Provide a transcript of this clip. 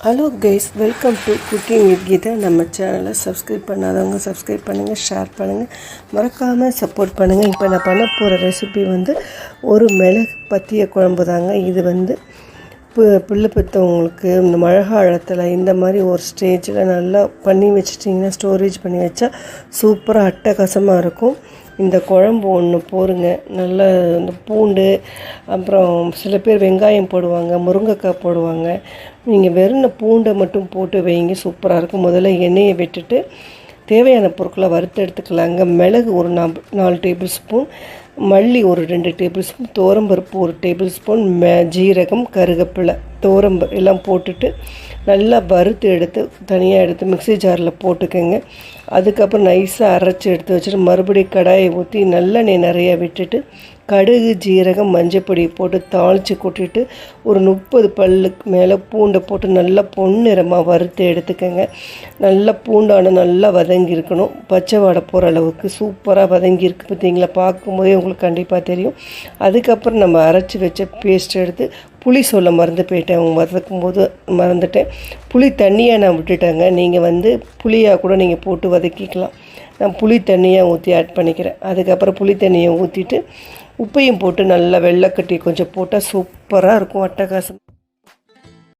Hello guys welcome to cooking with Geeta நம்ம சேனலை subscribe பண்ணாதவங்க சப்ஸ்கிரைப் பண்ணுங்கள் ஷேர் பண்ணுங்கள் மறக்காமல் சப்போர்ட் பண்ணுங்கள் இப்போ நான் பண்ண போகிற ரெசிபி வந்து ஒரு மிளகு பத்திய குழம்பு தாங்க. இது வந்து பு- பிள்ளை பெற்றவங்களுக்கு இந்த மழை காலத்தில் இந்த மாதிரி ஒரு ஸ்டேஜில் நல்லா பண்ணி வச்சிட்டிங்கன்னா ஸ்டோரேஜ் பண்ணி வச்சா சூப்பராக அட்டகாசமாக இருக்கும். இந்த குழம்பு ஒன்று போருங்க நல்லா இந்த பூண்டு அப்புறம் சில பேர் வெங்காயம் போடுவாங்க முருங்கைக்காய் போடுவாங்க. நீங்கள் வெறும் பூண்டை மட்டும் போட்டு வைங்க சூப்பராக இருக்கும். முதல்ல எண்ணெயை விட்டுட்டு தேவையான பொருட்களை வறுத்து எடுத்துக்கலாங்க. மிளகு ஒரு நாப் நாலு டேபிள் ஸ்பூன். மல்லி ஒரு ரெண்டு டேபிள் ஸ்பூன் தோரம்பருப்பு ஒரு டேபிள் ஸ்பூன் மெ ஜீரகம் கருகப்பிலை தோரம்பு எல்லாம் போட்டுட்டு நல்லா வறுத்து எடுத்து தனியாக எடுத்து மிக்ஸி ஜாரில் போட்டுக்கோங்க. அதுக்கப்புறம் நைஸாக அரைச்சி எடுத்து வச்சுட்டு மறுபடியும் கடாயை ஊற்றி நல்லெண்ணெய் நிறையா விட்டுட்டு கடுகு ஜீரகம் மஞ்சப்பொடி போட்டு தாளித்து கொட்டிட்டு ஒரு முப்பது பல்லுக்கு மேலே பூண்டை போட்டு நல்லா பொன்னிறமாக வறுத்து எடுத்துக்கோங்க. நல்லா பூண்டான நல்லா வதங்கி இருக்கணும் பச்சை வாடை போகிற அளவுக்கு சூப்பராக வதங்கி இருக்கு பார்த்தீங்களா பார்க்கும்போதே உங்களுக்கு கண்டிப்பாக தெரியும். அதுக்கப்புறம் நம்ம அரைச்சி வச்ச பேஸ்ட் எடுத்து புளி சொல்ல மறந்து போயிட்டேன். அவங்க வதக்கும் போது மறந்துட்டேன். புளி தண்ணியாக நான் விட்டுட்டேங்க. நீங்கள் வந்து புளியாக கூட நீங்கள் போட்டு வதக்கிக்கலாம். நான் புளி தண்ணியாக ஊற்றி ஆட் பண்ணிக்கிறேன். அதுக்கப்புறம் புளி தண்ணியை ஊற்றிட்டு உப்பையும் போட்டு நல்லா வெள்ளைக்கட்டி கொஞ்சம் போட்டால் சூப்பராக இருக்கும் அட்டகாசம்.